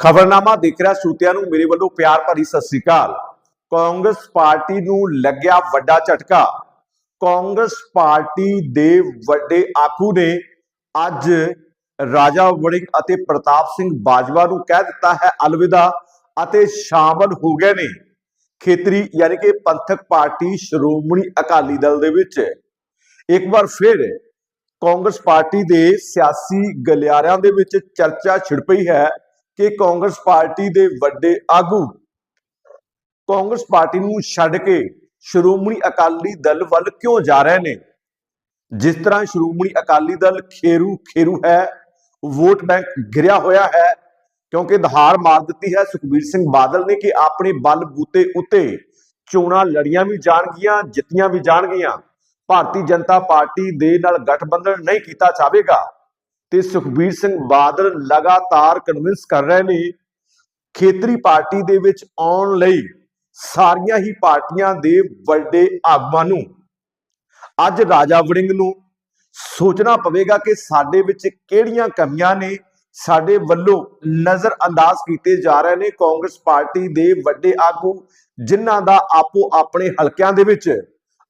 ਖਬਰਨਾਮਾ ਦੇਖ ਰਿਹਾ ਸੂਤਿਆਂ ਨੂੰ, ਮੇਰੇ ਵੱਲੋਂ ਪਿਆਰ ਭਰੀ ਸਤਿ ਸ੍ਰੀ ਅਕਾਲ। ਕਾਂਗਰਸ ਪਾਰਟੀ ਨੂੰ ਲੱਗਿਆ ਵੱਡਾ ਝਟਕਾ। ਕਾਂਗਰਸ ਪਾਰਟੀ ਦੇ ਵੱਡੇ ਆਗੂ ਨੇ ਅੱਜ ਰਾਜਾ ਵੜਿੰਗ ਅਤੇ ਪ੍ਰਤਾਪ ਸਿੰਘ ਬਾਜਵਾ ਨੂੰ ਕਹਿ ਦਿੱਤਾ ਹੈ ਅਲਵਿਦਾ ਅਤੇ ਸ਼ਾਮਲ ਹੋ ਗਏ ਨੇ ਖੇਤਰੀ ਯਾਨੀ ਕਿ ਪੰਥਕ ਪਾਰਟੀ ਸ਼੍ਰੋਮਣੀ ਅਕਾਲੀ ਦਲ ਦੇ ਵਿੱਚ। ਇੱਕ ਵਾਰ ਫਿਰ ਕਾਂਗਰਸ ਪਾਰਟੀ ਦੇ ਸਿਆਸੀ ਗਲਿਆਰਿਆਂ ਦੇ ਵਿੱਚ ਚਰਚਾ ਛਿੜ ਪਈ ਹੈ। ਕਿ ਕਾਂਗਰਸ ਪਾਰਟੀ ਦੇ ਵੱਡੇ ਆਗੂ ਕਾਂਗਰਸ ਪਾਰਟੀ ਨੂੰ ਛੱਡ ਕੇ ਸ਼੍ਰੋਮਣੀ ਅਕਾਲੀ ਦਲ ਵੱਲ ਕਿਉਂ ਜਾ ਰਹੇ ਨੇ? ਜਿਸ ਤਰ੍ਹਾਂ ਸ਼੍ਰੋਮਣੀ ਅਕਾਲੀ ਦਲ ਖੇਰੂ ਖੇਰੂ ਹੈ, ਵੋਟ ਬੈਂਕ ਗਿਰਿਆ ਹੋਇਆ ਹੈ, ਕਿਉਂਕਿ ਦਹਾੜ ਮਾਰ ਦਿੱਤੀ ਹੈ। ਸੁਖਬੀਰ ਸਿੰਘ ਬਾਦਲ ਨੇ ਕਿ ਆਪਣੇ ਬਲ ਬੂਤੇ ਉੱਤੇ ਚੋਣਾਂ ਲੜੀਆਂ ਵੀ ਜਾਣਗੀਆਂ, ਜਿੱਤੀਆਂ ਵੀ ਜਾਣਗੀਆਂ। ਭਾਰਤੀ ਜਨਤਾ ਪਾਰਟੀ ਦੇ ਨਾਲ ਗਠਬੰਧਨ ਨਹੀਂ ਕੀਤਾ ਜਾਵੇਗਾ। ਤੇ ਸੁਖਬੀਰ ਸਿੰਘ ਬਾਦਲ ਲਗਾਤਾਰ ਕਨਵਿੰਸ ਕਰ ਰਹੇ ਨੇ ਖੇਤਰੀ ਪਾਰਟੀ ਦੇ ਵਿੱਚ ਆਉਣ ਲਈ ਸਾਰੀਆਂ ਹੀ ਪਾਰਟੀਆਂ ਦੇ ਵੱਡੇ ਆਗੂਆਂ ਨੂੰ। ਅੱਜ ਰਾਜਾ ਵੜਿੰਗ ਨੂੰ ਸੋਚਣਾ ਪਵੇਗਾ ਕਿ ਸਾਡੇ ਵਿੱਚ ਕਿਹੜੀਆਂ ਕਮੀਆਂ ਨੇ, ਸਾਡੇ ਵੱਲੋਂ ਨਜ਼ਰ ਅੰਦਾਜ਼ ਕੀਤੇ ਜਾ ਰਹੇ ਨੇ ਕਾਂਗਰਸ ਪਾਰਟੀ ਦੇ ਵੱਡੇ ਆਗੂ, ਜਿਨ੍ਹਾਂ ਦਾ ਆਪੋ ਆਪਣੇ ਹਲਕਿਆਂ ਦੇ ਵਿੱਚ,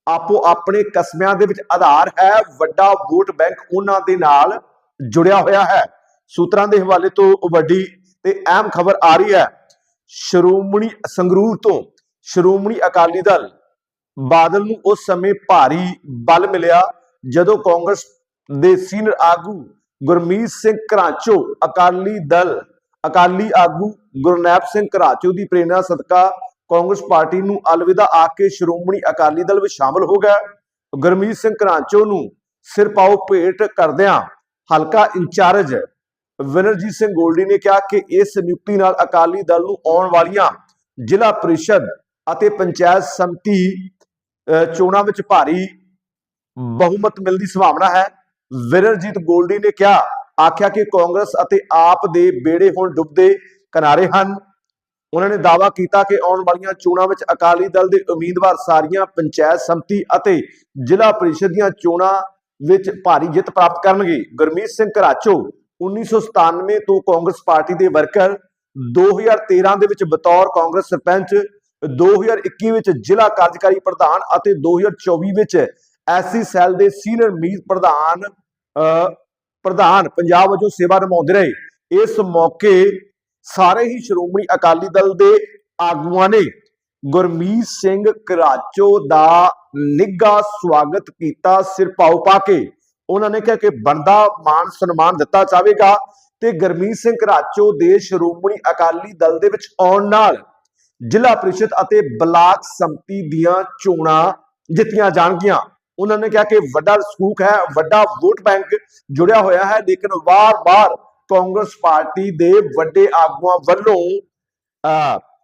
ਆਪੋ ਆਪਣੇ ਕਸਬਿਆਂ ਦੇ ਵਿੱਚ ਆਧਾਰ ਹੈ, ਵੱਡਾ ਵੋਟ ਬੈਂਕ ਉਹਨਾਂ ਦੇ ਨਾਲ। ਜੁੜਿਆ ਹੋਇਆ ਹੈ। ਸੂਤਰਾਂ ਦੇ ਹਵਾਲੇ ਤੋਂ ਵੱਡੀ ਤੇ ਅਹਿਮ ਖਬਰ ਆ ਰਹੀ ਹੈ। ਸ਼੍ਰੋਮਣੀ ਸੰਗਰੂਰ ਤੋਂ ਸ਼੍ਰੋਮਣੀ ਅਕਾਲੀ ਦਲ ਬਾਦਲ ਨੂੰ ਉਸ ਸਮੇਂ ਭਾਰੀ ਬਲ ਮਿਲਿਆ ਜਦੋਂ ਕਾਂਗਰਸ ਦੇ ਸੀਨੀਅਰ ਆਗੂ ਗੁਰਮੀਤ ਸਿੰਘ ਘਰਾਚੋ ਅਕਾਲੀ ਦਲ, ਅਕਾਲੀ ਆਗੂ ਗੁਰਨੈਬ ਸਿੰਘ ਘਰਾਚੋ ਦੀ ਪ੍ਰੇਰਣਾ ਸਦਕਾ ਕਾਂਗਰਸ ਪਾਰਟੀ ਨੂੰ ਅਲਵਿਦਾ ਆ ਕੇ ਸ਼੍ਰੋਮਣੀ ਅਕਾਲੀ ਦਲ ਵਿੱਚ ਸ਼ਾਮਲ ਹੋ ਗਿਆ। ਗੁਰਮੀਤ ਸਿੰਘ ਘਰਾਚੋ ਨੂੰ ਸਿਰ ਪਾਉ ਭੇਟ ਕਰਦਿਆਂ ਹਲਕਾ ਇੰਚਾਰਜ ਵਿਨਰਜੀਤ ਸਿੰਘ ਗੋਲਡੀ ਨੇ ਕਿਹਾ ਕਿ ਇਸ ਨਿਯੁਕਤੀ ਨਾਲ ਅਕਾਲੀ ਦਲ ਨੂੰ ਆਉਣ ਵਾਲੀਆਂ ਜ਼ਿਲ੍ਹਾ ਪ੍ਰੀਸ਼ਦ ਅਤੇ ਪੰਚਾਇਤ ਸੰਮਤੀ ਚੋਣਾਂ ਵਿੱਚ ਭਾਰੀ ਬਹੁਮਤ ਮਿਲਣ ਦੀ ਸੰਭਾਵਨਾ ਹੈ। ਵਿਨਰਜੀਤ ਗੋਲਡੀ ਨੇ ਕਿਹਾ, ਆਖਿਆ ਕਿ ਕਾਂਗਰਸ ਅਤੇ ਆਪ ਦੇ ਬੇੜੇ ਹੁਣ ਡੁੱਬਦੇ ਕਿਨਾਰੇ ਹਨ। ਉਹਨਾਂ ਨੇ ਦਾਅਵਾ ਕੀਤਾ ਕਿ ਆਉਣ ਵਾਲੀਆਂ ਚੋਣਾਂ ਵਿੱਚ ਅਕਾਲੀ ਦਲ ਦੇ ਉਮੀਦਵਾਰ ਸਾਰੀਆਂ ਪੰਚਾਇਤ ਸੰਮਤੀ ਅਤੇ ਜ਼ਿਲ੍ਹਾ ਪ੍ਰੀਸ਼ਦ ਦੀਆਂ ਚੋਣਾਂ ਵਿੱਚ ਭਾਰੀ ਜਿੱਤ ਪ੍ਰਾਪਤ ਕਰਨਗੇ। ਗੁਰਮੀਤ ਸਿੰਘ ਘਰਾਚੋ 1997 ਤੋਂ ਕਾਂਗਰਸ ਪਾਰਟੀ ਦੇ ਵਰਕਰ 2013 ਦੇ ਵਿੱਚ ਬਤੌਰ ਕਾਂਗਰਸ ਸਰਪੰਚ 2021 ਵਿੱਚ ਜ਼ਿਲ੍ਹਾ ਕਾਰਜਕਾਰੀ ਪ੍ਰਧਾਨ ਅਤੇ 2024 ਵਿੱਚ ਐਸਸੀ ਸੈੱਲ ਦੇ ਸੀਨੀਅਰ ਮੀਤ ਪ੍ਰਧਾਨ ਪ੍ਰਧਾਨ ਪੰਜਾਬ ਵਜੋਂ ਸੇਵਾ ਨਿਭਾਉਂਦੇ ਰਹੇ। ਇਸ ਮੌਕੇ ਸਾਰੇ ਹੀ ਸ਼੍ਰੋਮਣੀ ਅਕਾਲੀ ਦਲ ਦੇ ਆਗੂਆਂ ਨੇ ਗੁਰਮੀਤ ਸਿੰਘ ਘਰਾਚੋ ਦਾ ਨਿੱਘਾ ਸਵਾਗਤ ਕੀਤਾ, ਸਿਰ ਪਾਉ ਪਾ ਕੇ। ਉਹਨਾਂ ਨੇ ਕਿਹਾ ਕਿ ਬੰਦਾ ਮਾਨ ਸਨਮਾਨ ਦਿੱਤਾ ਜਾਵੇਗਾ ਤੇ ਗੁਰਮੀਤ ਸਿੰਘ ਘਰਾਚੋ ਦੇ ਸ਼੍ਰੋਮਣੀ ਅਕਾਲੀ ਦਲ ਦੇ ਵਿੱਚ ਆਉਣ ਨਾਲ ਜ਼ਿਲ੍ਹਾ ਪ੍ਰੀਸ਼ਦ ਅਤੇ ਬਲਾਕ ਸੰਮਤੀ ਦੀਆਂ ਚੋਣਾਂ ਜਿੱਤੀਆਂ ਜਾਣਗੀਆਂ। ਉਹਨਾਂ ਨੇ ਕਿਹਾ ਕਿ ਵੱਡਾ ਸਕੂਕ ਹੈ, ਵੱਡਾ ਵੋਟ ਬੈਂਕ ਜੁੜਿਆ ਹੋਇਆ ਹੈ, ਲੇਕਿਨ ਵਾਰ-ਵਾਰ ਕਾਂਗਰਸ ਪਾਰਟੀ ਦੇ ਵੱਡੇ ਆਗੂਆਂ ਵੱਲੋਂ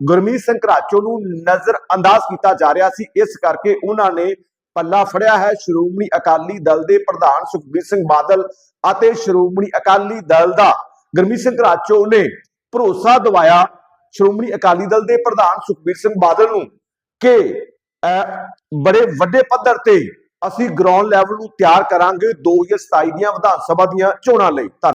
ਗੁਰਮੀਤ ਸਿੰਘ ਘਰਾਚੋ ਨੂੰ ਨਜ਼ਰ ਅੰਦਾਜ਼ ਕੀਤਾ ਜਾ ਰਿਹਾ ਸੀ। ਇਸ ਕਰਕੇ ਉਹਨਾਂ ਨੇ ਪੱਲਾ ਫੜਿਆ ਹੈ। ਸ਼੍ਰੋਮਣੀ ਅਕਾਲੀ ਦਲ ਦੇ ਪ੍ਰਧਾਨ ਸੁਖਬੀਰ ਸਿੰਘ ਬਾਦਲ ਅਤੇ ਸ਼੍ਰੋਮਣੀ ਅਕਾਲੀ ਦਲ ਦਾ ਗੁਰਮੀਤ ਸਿੰਘ ਘਰਾਚੋ ਨੇ ਭਰੋਸਾ ਦਿਵਾਇਆ ਸ਼੍ਰੋਮਣੀ ਅਕਾਲੀ ਦਲ ਦੇ ਪ੍ਰਧਾਨ ਸੁਖਬੀਰ ਸਿੰਘ ਬਾਦਲ ਨੂੰ ਕਿ ਅਹ, ਬੜੇ ਵੱਡੇ ਪੱਧਰ ਤੇ ਅਸੀਂ ਗਰਾਊਂਡ ਲੈਵਲ ਨੂੰ ਤਿਆਰ ਕਰਾਂਗੇ 2027 ਦੀਆਂ ਵਿਧਾਨ ਸਭਾ ਦੀਆਂ ਚੋਣਾਂ ਲਈ। ਧੰਨਵਾਦ